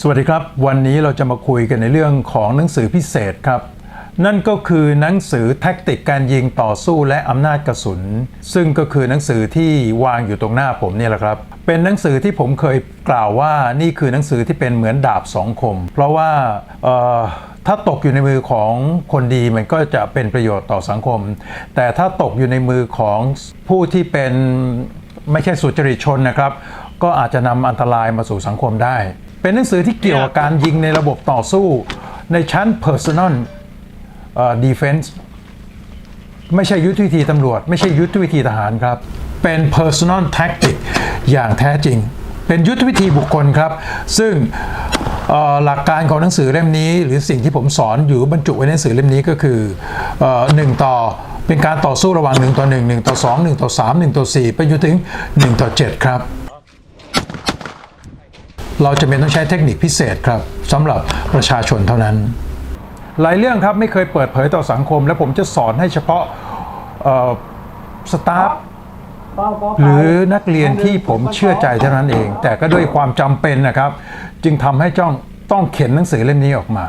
สวัสดีครับ วันนี้เราจะมาคุยกันในเรื่องของหนังสือพิเศษครับ นั่นก็คือหนังสือแท็กติกการยิงต่อสู้และอำนาจกระสุน ซึ่งก็คือหนังสือที่วางอยู่ตรงหน้าผมนี่แหละครับ เป็นหนังสือที่ผมเคยกล่าวว่านี่คือหนังสือที่เป็นเหมือนดาบสองคม เพราะว่าถ้าตกอยู่ในมือของคนดีมันก็จะเป็นประโยชน์ต่อสังคม แต่ถ้าตกอยู่ในมือของผู้ที่เป็นไม่ใช่สุจริตชนนะครับ ก็อาจจะนำอันตรายมาสู่สังคมได้ เป็นหนังสือที่เกี่ยวกับการยิงในระบบต่อสู้ในชั้น personal defense ไม่ใช่ยุทธวิธีตำรวจ ไม่ใช่ยุทธวิธีทหารครับ เป็น personal tactic อย่างแท้จริง เป็นยุทธวิธีบุคคลครับ ซึ่งหลักการของหนังสือเล่มนี้ หรือสิ่งที่ผมสอนอยู่บรรจุไว้ในหนังสือเล่มนี้ก็คือเอ่อหนึ่งต่อเป็นการต่อสู้ระหว่าง1ต่อ1 1ต่อ2 1ต่อ3 1ต่อ4ไปจนถึง1ต่อ7ครับ เราจะเป็นต้องใช้เทคนิคพิเศษครับสำหรับประชาชนเท่านั้น หลายเรื่องครับไม่เคยเปิดเผยต่อสังคม และผมจะสอนให้เฉพาะสตาฟหรือนักเรียนที่ผมเชื่อใจเท่านั้นเอง แต่ก็ด้วยความจำเป็นนะครับ จึงทำให้จ้องต้องเขียนหนังสือเล่มนี้ออกมา